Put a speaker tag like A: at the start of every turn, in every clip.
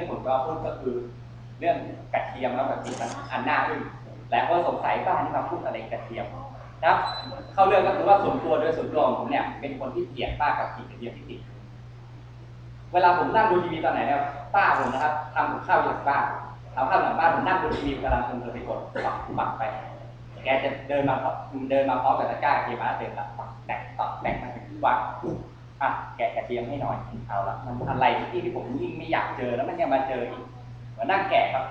A: ที่ผมก็พูดก็คือเรื่องกระเทียมแล้วแบบนี้มันอันหน้าอึ้งหลายคนสงสัยบ้านที่มาพูดอะไรกระเทียมนะครับ เข้าเรื่องก็คือว่าส่วนตัวโดยส่วนตัวของผมเนี่ยเป็นคนที่เกลียดป้ากับกลิ่นกระเทียมที่ติดเวลาผมนั่งดูทีวีตอนไหนเนี่ยป้าผมนะครับทำกับข้าวอยู่หลังบ้านทำข้าวหลังบ้านผมนั่งดูทีวีกำลังเพลินไปกดปักปักไป แกจะเดินมาเดินมาพร้อมกับตะกร้ากระเทียมมาแล้วเดินตักตักแตกตักแตกมาถึงที่วาง อะแกะกระเทียมให้หน่อยเอาละมันอะไรที่ที่ผมยิ่งไม่อยากเจอแล้วมันยังมาเจออีกมานั่งแกะครับ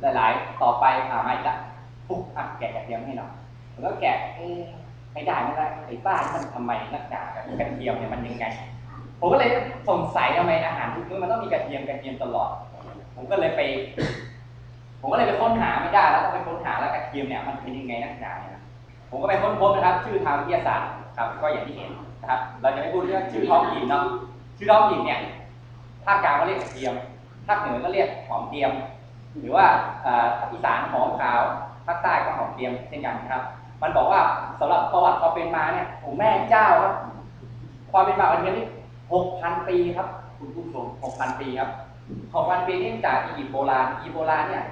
A: หลายๆ ต่อไปอ่ามาอีกละปุ๊บอะแกะกระเทียมให้หน่อยผมก็แกะไม่ได้ไม่ได้ไอ้บ้านี่มันทำไมนักหนากระเทียมเนี่ยมันยังไงผมก็เลยสงสัยทำไมอาหารทุกมื้อมันต้องมีกระเทียมกระเทียมตลอด ผมก็เลยไป ผมก็เลยไปค้นหาไม่ได้แล้วก็ไปค้นหาแล้วกระเทียมเนี่ยมันเป็นยังไงนักหนาเนี่ยผมก็ไปค้นพบนะครับ ชื่อทางวิทยาศาสตร์ครับ ก็อย่างที่เห็น นะครับ เราจะไม่พูดเรื่องชื่อท้องถิ่นเนาะ ชื่อท้องถิ่นเนี่ย ภาคกลางก็เรียกกระเทียม ภาคเหนือก็เรียกหอมเทียม หรือว่าภาคอีสานหอมขาว ภาคใต้ก็หอมเทียมเช่นกันครับ มันบอกว่าสำหรับประวัติความเป็นมาเนี่ยโอ้แม่เจ้าครับ ความเป็นมาองกระเทียมนี่หกพันปีครับ คุณผู้ชมหกพันปีครับหกพันปีนี่จากอียิปต์โบราณ อียิปต์โบราณเนี่ย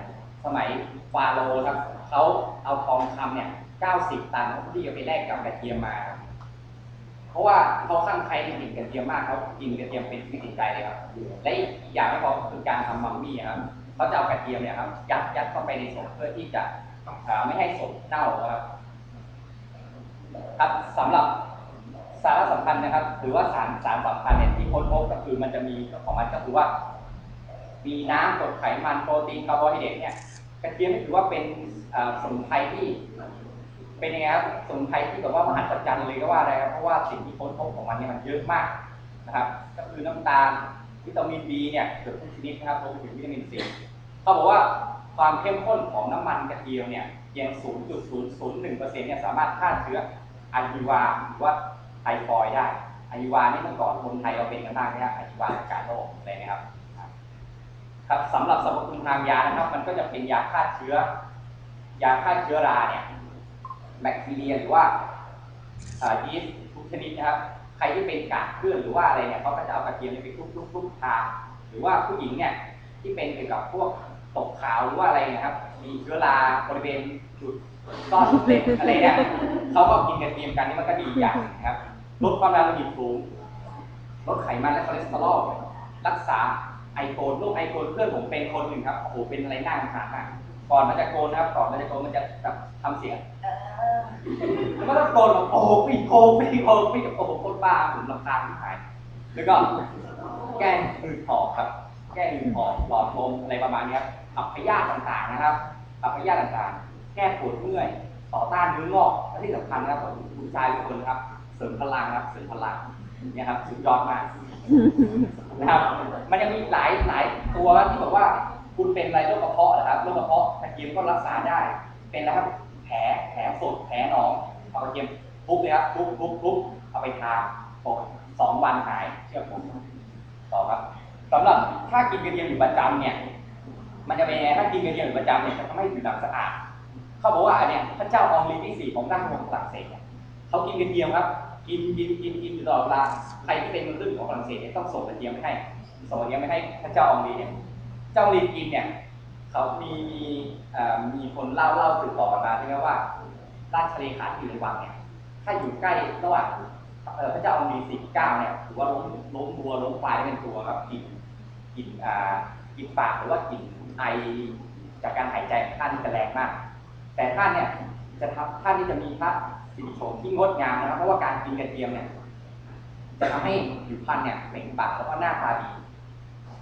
A: สมัยฟาโรห์ครับ เขาเอาทองคำเนี่ย90ตันที่จะไปแลกกับกระเทียมมาครับ เพราะว่าเขาข้างใครในกลิ่นกระเทียมมากเขากินกระเทียมเป็นชีวิตจิตใจเลยครับ และอีกอย่างไม่พอคือการทำมัมมี่ครับเขาจะเอากระเทียมเนี่ยครับยัดยัดเข้าไปในศพเพื่อที่จะไม่ให้ศพเน่าครับครับสำหรับสาระสำคัญนะครับ หรือว่าสารสารสำคัญเนี่ยที่ค้นพบก็คือมันจะมีของมันก็คือว่า มีน้ำกรดไขมันโปรตีนคาร์โบไฮเดรตเนี่ยกระเทียมถือว่าเป็นสมุนไพรที่ เป็นยังไงครับสมุนไพรที่แบบว่ามหัศจรรย์เลยก็ว่าได้ครับเพราะว่าสิ่งที่ค้นพบของมันเนี่ยมันเยอะมากนะครับ ก็คือน้ำตาลวิตามินบีเนี่ยเกือบทุกชนิดนะครับรวมไปถึงวิตามินซีเขาบอกว่าความเข้มข้นของน้ำมันกระเทียมเนี่ยเพียง 0.001%เนี่ยสามารถฆ่าเชื้ออะฮิวาหรือว่าไทฟอยได้อะฮิวานี่เมื่อก่อนคนไทยเราเป็นกันมากนะครับอะฮิวาการโรคอะไรนะครับครับสำหรับสรรพคุณทางยานะครับ มันก็จะเป็นยาฆ่าเชื้อ ยาฆ่าเชื้อราเนี่ย แบคทีเรียหรือว่ายีสต์ทุกชนิดนะครับ ใครที่เป็นกากเกลื่อนหรือว่าอะไรเนี่ยเขาก็จะเอากระเทียมเนี่ยไปทุบๆทาหรือว่าผู้หญิงเนี่ยที่เป็นเกี่ยวกับพวกตกขาวหรือว่าอะไรนะครับ มีเชื้อราบริเวณจุดซ่อนเล็บอะไรเนี่ยเขาก็กินกระเทียมกันนี่มันก็ดีอย่างนะครับลดความดันโลหิตสูงลดไขมันและคอเลสเตอรอลรักษาไอโฟนลูกไอโฟนเพื่อนผมเป็นคนหนึ่งครับโอ้โหเป็นอะไรน่าสงสารมากก่อนมันจะโกนนะครับก่อนมันจะโกนมันจะแบบทำเสียง แล้วก็ตะโกนแบบโอ้โหปีโกปีโกปีโอ้โหโคตรบ้าผมลำคาญที่หายแล้วก็แก้หืดหอครับ แก้หืดหอหลอดลมอะไรประมาณนี้ครับขับพยาธิต่างๆนะครับขับพยาธิต่างๆ แก้ปวดเมื่อยต่อต้านเนื้องอกและที่สำคัญนะครับผมผู้ชายทุกคนครับ เสริมพลังครับเสริมพลังเนี่ยครับสุดยอดมากนะครับ มันยังมีหลายหลายตัวที่บอกว่า คุณเป็นอะไรโรคกระเพาะนะครับโรคกระเพาะกระเทียมก็รักษาได้เป็นแล้วครับ แผลแผลสดแผลหนองเอากระเทียมทุบเลยครับทุบทุบทุบเอาไปทาปกสองวันหายเชื่อผมต่อครับสำหรับถ้ากินกระเทียมอยู่ประจำเนี่ย มันจะเป็นยังไงถ้ากินกระเทียมอยู่ประจำเนี่ยจะทำให้ผิวหนังสะอาดเขาบอกว่าอันเนี้ยพระเจ้าอองลีที่สี่ของด้านของฝรั่งเศสเนี่ยเขากินกระเทียมครับ กินกินกินกินอยู่ตลอดเวลาใครที่เป็นมือขึ้นของฝรั่งเศสเนี่ยต้องส่งกระเทียมให้ส่งกระเทียมไปให้พระเจ้าอองลีเนี่ย เจ้าลีกินเนี่ย เขามีมีเอ่อมีคนเล่าเล่าสืบต่อกันมาที่ไหมว่าราชเลขาที่อยู่ในวังเนี่ย ถ้าอยู่ใกล้ระหว่างเอ่อพระเจ้ามีสี่เก้าเนี่ยถือว่าล้มล้มวัวล้มควายได้เป็นตัวครับกินกินอ่ากลินปากหรือว่ากลินไอจากการหายใจของท่านจะแรงมาก แต่ท่านเนี่ยจะทำท่านที่จะมีพระสิริโฉมที่งดงามนะครับ เพราะว่าการกินกระเทียมเนี่ยจะทำให้ผิวพรรณเนี่ยเปล่งปลั่งแล้วก็หน้าตาดี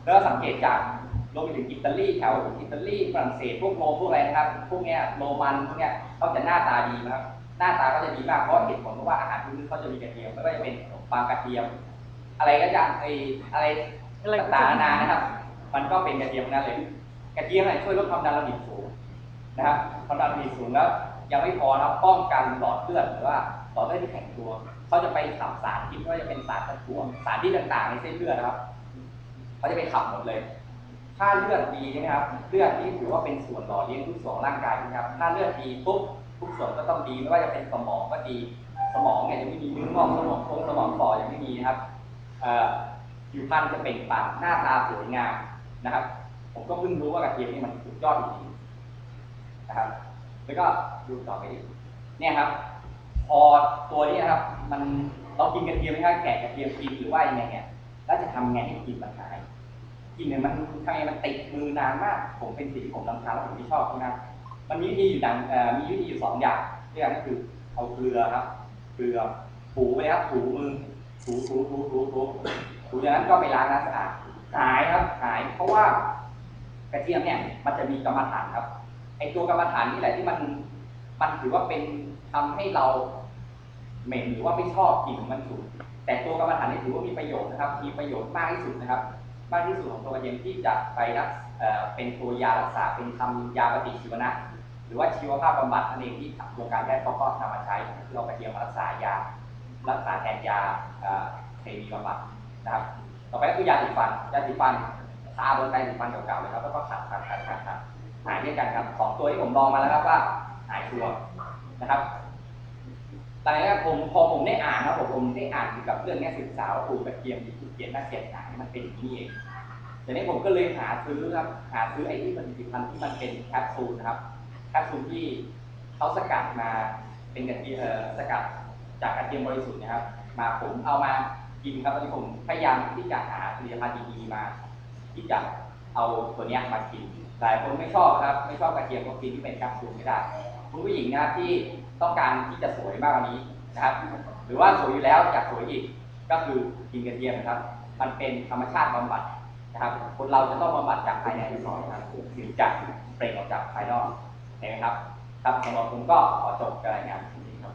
A: แล้วสังเกตจาก รวมไปถึงอิตาลีแถวอิตาลีฝรั่งเศสพวกโรมพวกอะไรนะครับ พวกเนี้ยโรมันพวกเนี้ยเขาจะหน้าตาดีนะครับ หน้าตาก็จะดีมากเพราะเหตุผลเพราะว่าอาหารพวกนี้เขาจะมีกระเทียมไม่ว่าจะเป็นขนมปังกระเทียม อะไรก็จะไออะไรต่างๆนานานะครับ มันก็เป็นกระเทียมนั่นเลยกระเทียมเนี่ยช่วยลดความดันโลหิตสูงนะครับความดันโลหิตสูงแล้วยังไม่พอนะครับป้องกันหลอดเลือดหรือว่าหลอดเลือดที่แข็งตัวเขาจะไปขับสารพิษไม่ว่าจะเป็นสารตะกั่วสารที่ต่างๆในเส้นเลือดนะครับเขาจะไปขับหมดเลย ถ้าเลือดดีใช่ไหมครับ เลือดนี่ถือว่าเป็นส่วนหล่อเลี้ยงทุกส่วนของร่างกายนะครับ ถ้าเลือดดีปุ๊บทุกส่วนก็ต้องดีไม่ว่าจะเป็นสมองก็ดี สมองเนี่ยจะไม่มีเนื้องอกสมองโครงสมองฝ่อยังไม่มีนะครับผิวพรรณจะเปล่งปลั่งหน้าตาสวยงามนะครับ ผมก็เพิ่งรู้ว่ากระเทียมนี่มันสุดยอดจริงๆนะครับ แล้วก็ดูต่อไปดิเนี่ยครับ พอตัวนี้นะครับ มันเรากินกระเทียมไม่ได้แกะกระเทียมกินหรือว่ายังไงเนี่ยแล้วจะทำไงให้กลินมันหาย กลินเนี่ยมันทำไงมันติดมือนานมาก ผมเป็นสิ่งที่ผมรำคาญแล้วผมไม่ชอบนะมันมีวิธีอยู่ดังเอ่อมีวิธีอยู่สองอย่างด้วยกันก็คือเอาเกลือครับ เกลือถูไปครับถูมือถูถูถูถูถูถูจากนั้นก็ไปล้างน้ำสะอาดหายครับหายเพราะว่ากระเทียมเนี่ยมันจะมีกรรมฐานครับไอตัวกรรมฐานนี่แหละที่มันมันถือว่าเป็นทำให้เราเหม็นหรือว่าไม่ชอบกลิ่นของมันสูงแต่ตัวกรรมฐานนี่ถือว่ามีประโยชน์นะครับ มีประโยชน์มากที่สุดนะครับ มากที่สุดของตัวกระเทียมที่จะไปรักเเป็นตัวยารักษาเป็นทำยาปฏิชีวนะ หรือว่าชีวภาพบำบัดนั่นเองที่วงการแพทย์เขาก็นำมาใช้คือเอากระเทียมมารักษายา รักษาแทนยาเคมีบำบัดนะครับต่อไปก็คือยาสีฟันยาสีฟันทาบนแปรงสีฟันเก่าๆเลยครับแล้วก็ขัดขัดขัดขัดขัดหายด้วยกันครับสองตัวที่ผมลองมาแล้วครับว่าหายชัวร์นะครับ ต่เนี่ยผมพอผมได้อ่านนะผมผมได้อ่านเกี่ยวกับเรื่องนี้ศึกษาว่าปลูกกระเทียมที่ถูกเขียนมาเขียนหายมันเป็นอย่างนี้เองทีนี้ผมก็เลยหาซื้อครับหาซื้อไอ้ที่ผลิตภัณฑ์ที่มันเป็นแคปซูลนะครับแคปซูลที่เขาสกัดมาเป็นกระเทียมเออสกัดจากกระเทียมบริสุทธิ์นะครับ มาผมเอามากินครับตอนนี้ผมพยายามที่จะหาผลิตภัณฑ์ดีๆมา ที่จะเอาตัวนี้มากินหลายคนไม่ชอบครับ ไม่ชอบกระเทียมก็กินที่เป็นแคปซูลไม่ได้ คุณผู้หญิงนะครับที่ต้องการที่จะสวยมากกว่านี้นะครับ หรือว่าสวยอยู่แล้วอยากสวยอีกก็คือกินกระเทียมนะครับ มันเป็นธรรมชาติบำบัดนะครับ คนเราจะต้องบำบัดจากภายในก่อนนะครับถึงจะเปล่งออกจากภายนอกเห็นไหมครับ ครับสำหรับผมก็ขอจบการรายงานนี้ครับ